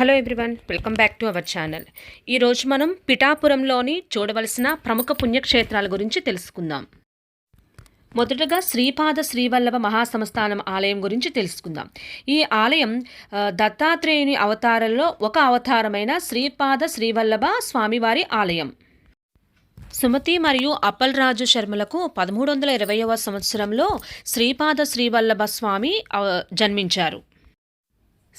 Hello everyone welcome back to our channel. ఈరోజు మనం పిఠాపురంలోని చూడవలసిన ప్రముఖ పుణ్యక్షేత్రాల గురించి తెలుసుకుందాం. మొదటగా శ్రీపాద శ్రీవల్లభ మహాసంస్థానం ఆలయం గురించి తెలుసుకుందాం. ఈ ఆలయం దత్తాత్రేయుని అవతారంలో ఒక అవతారమైన శ్రీపాద శ్రీవల్లభ స్వామివారి ఆలయం. సుమతి మరియు అప్పల్ రాజు శర్మలకు పదమూడు వందల ఇరవైవ సంవత్సరంలో శ్రీపాద శ్రీవల్లభ స్వామి జన్మించారు.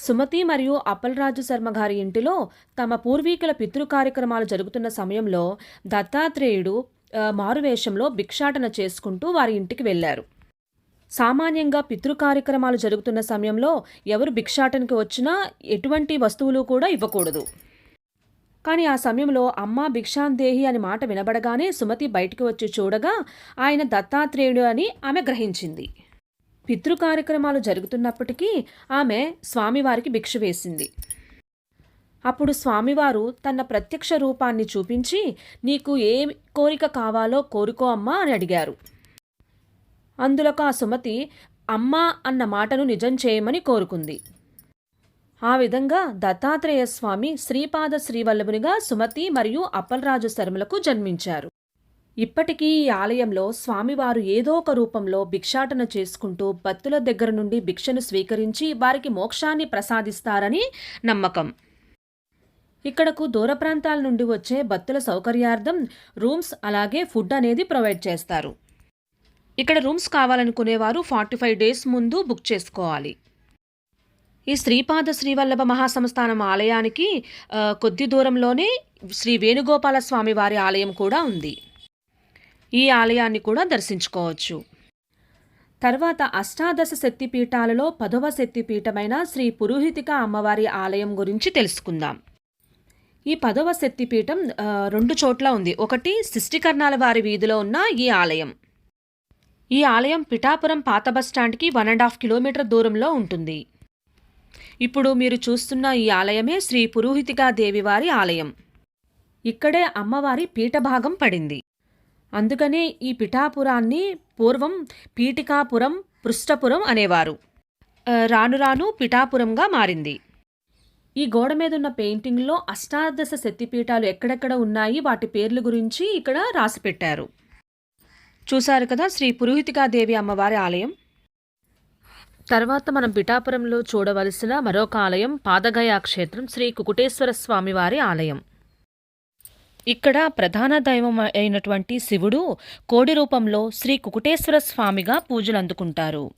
సుమతి మరియు అప్పలరాజు శర్మ గారి ఇంటిలో తమ పూర్వీకుల పితృ కార్యక్రమాలు జరుగుతున్న సమయంలో దత్తాత్రేయుడు మారువేషంలో భిక్షాటన చేసుకుంటూ వారి ఇంటికి వెళ్ళారు. సామాన్యంగా పితృ కార్యక్రమాలు జరుగుతున్న సమయంలో ఎవరు భిక్షాటనకి వచ్చినా ఎటువంటి వస్తువులు కూడా ఇవ్వకూడదు. కానీ ఆ సమయంలో అమ్మ భిక్షాందేహి అని మాట వినబడగానే సుమతి బయటికి వచ్చి చూడగా ఆయన దత్తాత్రేయుడు అని ఆమె గ్రహించింది. పితృ కార్యక్రమాలు జరుగుతున్నప్పటికీ ఆమె స్వామివారికి భిక్ష వేసింది. అప్పుడు స్వామివారు తన ప్రత్యక్ష రూపాన్ని చూపించి నీకు ఏ కోరిక కావాలో కోరుకో అమ్మా అని అడిగారు. అందులోకి ఆ సుమతి అమ్మ అన్న మాటను నిజం చేయమని కోరుకుంది. ఆ విధంగా దత్తాత్రేయ స్వామి శ్రీపాద శ్రీవల్లభునిగా సుమతి మరియు అప్పలరాజు శర్మలకు జన్మించారు. ఇప్పటికీ ఈ ఆలయంలో స్వామివారు ఏదో ఒక రూపంలో భిక్షాటన చేసుకుంటూ భక్తుల దగ్గర నుండి భిక్షను స్వీకరించి వారికి మోక్షాన్ని ప్రసాదిస్తారని నమ్మకం. ఇక్కడకు దూర ప్రాంతాల నుండి వచ్చే భక్తుల సౌకర్యార్థం రూమ్స్ అలాగే ఫుడ్ అనేది ప్రొవైడ్ చేస్తారు. ఇక్కడ రూమ్స్ కావాలనుకునేవారు ఫార్టీ ఫైవ్ డేస్ ముందు బుక్ చేసుకోవాలి. ఈ శ్రీపాద శ్రీవల్లభ మహాసంస్థానం ఆలయానికి కొద్ది దూరంలోనే శ్రీ వేణుగోపాల స్వామి వారి ఆలయం కూడా ఉంది. ఈ ఆలయాన్ని కూడా దర్శించుకోవచ్చు. తర్వాత అష్టాదశ శక్తిపీఠాలలో పదవ శక్తిపీఠమైన శ్రీ పురోహితిక అమ్మవారి ఆలయం గురించి తెలుసుకుందాం. ఈ పదవ శక్తిపీఠం రెండు చోట్ల ఉంది. ఒకటి సృష్టికర్ణాల వారి వీధిలో ఉన్న ఈ ఆలయం. ఈ ఆలయం పిఠాపురం పాత బస్టాండ్కి వన్ అండ్ హాఫ్ కిలోమీటర్ దూరంలో ఉంటుంది. ఇప్పుడు మీరు చూస్తున్న ఈ ఆలయమే శ్రీ పురోహితికా దేవి వారి ఆలయం. ఇక్కడే అమ్మవారి పీఠభాగం పడింది. అందుకనే ఈ పిఠాపురాన్ని పూర్వం పీఠికాపురం పృష్ఠపురం అనేవారు. రాను రాను పిఠాపురంగా మారింది. ఈ గోడ మీద ఉన్న పెయింటింగ్లో అష్టాదశ శక్తిపీఠాలు ఎక్కడెక్కడ ఉన్నాయి వాటి పేర్ల గురించి ఇక్కడ రాసిపెట్టారు. చూశారు కదా శ్రీ పురోహితికాదేవి అమ్మవారి ఆలయం? తర్వాత మనం పిఠాపురంలో చూడవలసిన మరొక ఆలయం పాదగయా క్షేత్రం శ్రీ కుకుటేశ్వర స్వామివారి ఆలయం. ఇక్కడ ప్రధాన దైవం అయినటువంటి శివుడు కోడి రూపంలో శ్రీ కుకుటేశ్వర స్వామిగా పూజలు అందుకుంటారు.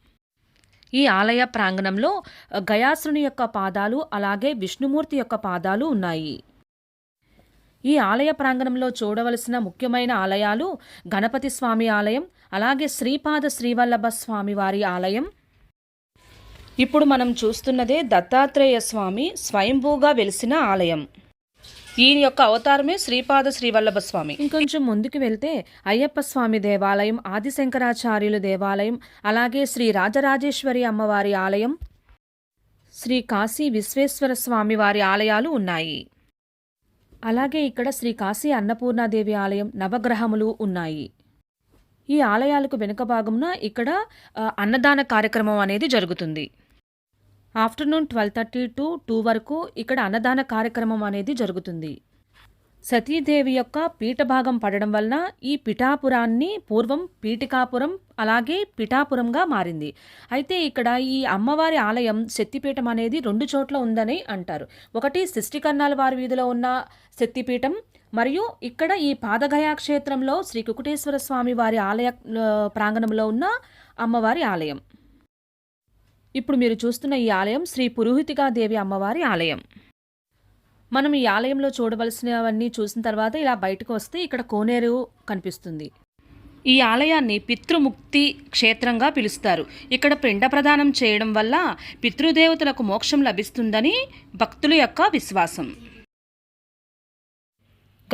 ఈ ఆలయ ప్రాంగణంలో గయాసుని యొక్క పాదాలు అలాగే విష్ణుమూర్తి యొక్క పాదాలు ఉన్నాయి. ఈ ఆలయ ప్రాంగణంలో చూడవలసిన ముఖ్యమైన ఆలయాలు గణపతి స్వామి ఆలయం అలాగే శ్రీపాద శ్రీవల్లభ స్వామి వారి ఆలయం. ఇప్పుడు మనం చూస్తున్నదే దత్తాత్రేయ స్వామి స్వయంభూగా వెలిసిన ఆలయం. ఈయన యొక్క అవతారమే శ్రీపాద శ్రీవల్లభ స్వామి ఇంకొంచెం ముందుకు వెళ్తే అయ్యప్ప స్వామి దేవాలయం ఆదిశంకరాచార్యులు దేవాలయం అలాగే శ్రీ రాజరాజేశ్వరి అమ్మవారి ఆలయం శ్రీ కాశీ విశ్వేశ్వర స్వామి వారి ఆలయాలు ఉన్నాయి. అలాగే ఇక్కడ శ్రీ కాశీ అన్నపూర్ణాదేవి ఆలయం నవగ్రహములు ఉన్నాయి. ఈ ఆలయాలకు వెనుక భాగమున ఇక్కడ అన్నదాన కార్యక్రమం అనేది జరుగుతుంది. Afternoon twelve thirty to two వరకు ఇక్కడ అన్నదాన కార్యక్రమం అనేది జరుగుతుంది. సతీదేవి యొక్క పీఠభాగం పడడం వలన ఈ పిఠాపురాన్ని పూర్వం పీఠికాపురం అలాగే పిఠాపురంగా మారింది. అయితే ఇక్కడ ఈ అమ్మవారి ఆలయం శక్తిపీఠం అనేది రెండు చోట్ల ఉందని అంటారు. ఒకటి సృష్టికర్ణాల వారి వీధిలో ఉన్న శక్తిపీఠం మరియు ఇక్కడ ఈ పాదగయా క్షేత్రంలో శ్రీ కుకుటేశ్వర స్వామి వారి ఆలయ ప్రాంగణంలో ఉన్న అమ్మవారి ఆలయం. ఇప్పుడు మీరు చూస్తున్న ఈ ఆలయం శ్రీ పురోహితికా దేవి అమ్మవారి ఆలయం. మనం ఈ ఆలయంలో చూడవలసినవన్నీ చూసిన తర్వాత ఇలా బయటకు వస్తే ఇక్కడ కోనేరు కనిపిస్తుంది. ఈ ఆలయాన్ని పితృముక్తి క్షేత్రంగా పిలుస్తారు. ఇక్కడ పిండ ప్రదానం చేయడం వల్ల పితృదేవతలకు మోక్షం లభిస్తుందని భక్తుల యొక్క విశ్వాసం.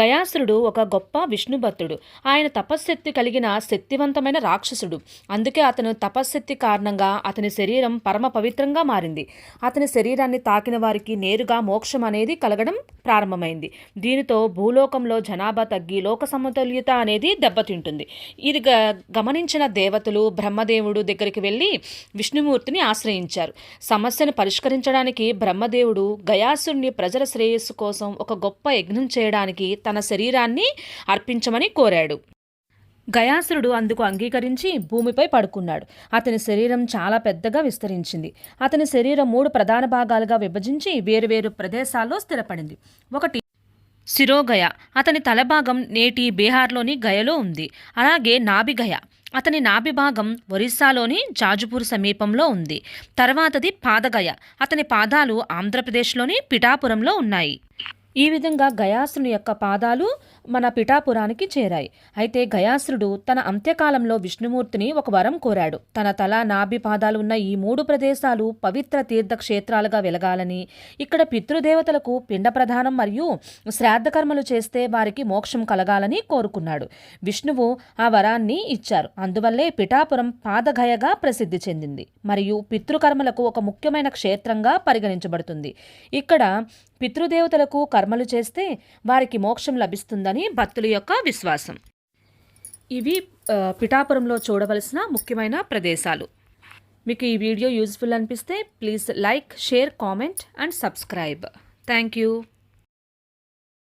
గయాసురుడు ఒక గొప్ప విష్ణుభక్తుడు. ఆయన తపశ్శక్తి కలిగిన శక్తివంతమైన రాక్షసుడు. అందుకే అతను తపశ్శక్తి కారణంగా అతని శరీరం పరమ పవిత్రంగా మారింది. అతని శరీరాన్ని తాకిన వారికి నేరుగా మోక్షం అనేది కలగడం ప్రారంభమైంది. దీనితో భూలోకంలో జనాభా తగ్గి లోక సమతుల్యత అనేది దెబ్బతింటుంది. ఇది గ గమనించిన దేవతలు బ్రహ్మదేవుడు దగ్గరికి వెళ్ళి విష్ణుమూర్తిని ఆశ్రయించారు. సమస్యను పరిష్కరించడానికి బ్రహ్మదేవుడు గయాసుడిని ప్రజల శ్రేయస్సు కోసం ఒక గొప్ప యజ్ఞం చేయడానికి తన శరీరాన్ని అర్పించమని కోరాడు. గయాసురుడు అందుకు అంగీకరించి భూమిపై పడుకున్నాడు. అతని శరీరం చాలా పెద్దగా విస్తరించింది. అతని శరీరం మూడు ప్రధాన భాగాలుగా విభజించి వేరువేరు ప్రదేశాల్లో స్థిరపడింది. ఒకటి శిరోగయ. అతని తలభాగం నేటి బీహార్లోని గయలో ఉంది. అలాగే నాభిగయ. అతని నాభి భాగం ఒరిస్సాలోని జాజుపూర్ సమీపంలో ఉంది. తర్వాతది పాదగయ. అతని పాదాలు ఆంధ్రప్రదేశ్లోని పిఠాపురంలో ఉన్నాయి. ఈ విధంగా గయాసుని యొక్క పాదాలు మన పిఠాపురానికి చేరాయి. అయితే గయాసుడు తన అంత్యకాలంలో విష్ణుమూర్తిని ఒక వరం కోరాడు. తన తల నాభి పాదాలు ఉన్న ఈ మూడు ప్రదేశాలు పవిత్ర తీర్థ క్షేత్రాలుగా వెలగాలని ఇక్కడ పితృదేవతలకు పిండ ప్రధానం మరియు శ్రాద్ధకర్మలు చేస్తే వారికి మోక్షం కలగాలని కోరుకున్నాడు. విష్ణువు ఆ వరాన్ని ఇచ్చారు. అందువల్లే పిఠాపురం పాదగయగా ప్రసిద్ధి చెందింది. మరియు పితృకర్మలకు ఒక ముఖ్యమైన క్షేత్రంగా పరిగణించబడుతుంది. ఇక్కడ పితృదేవతలకు కర్మలు చేస్తే వారికి మోక్షం లభిస్తుందని భక్తుల యొక్క విశ్వాసం. ఇవి పిఠాపురంలో చూడవలసిన ముఖ్యమైన ప్రదేశాలు. మీకు ఈ వీడియో యూజ్ఫుల్ అనిపిస్తే please like share comment and subscribe. Thank you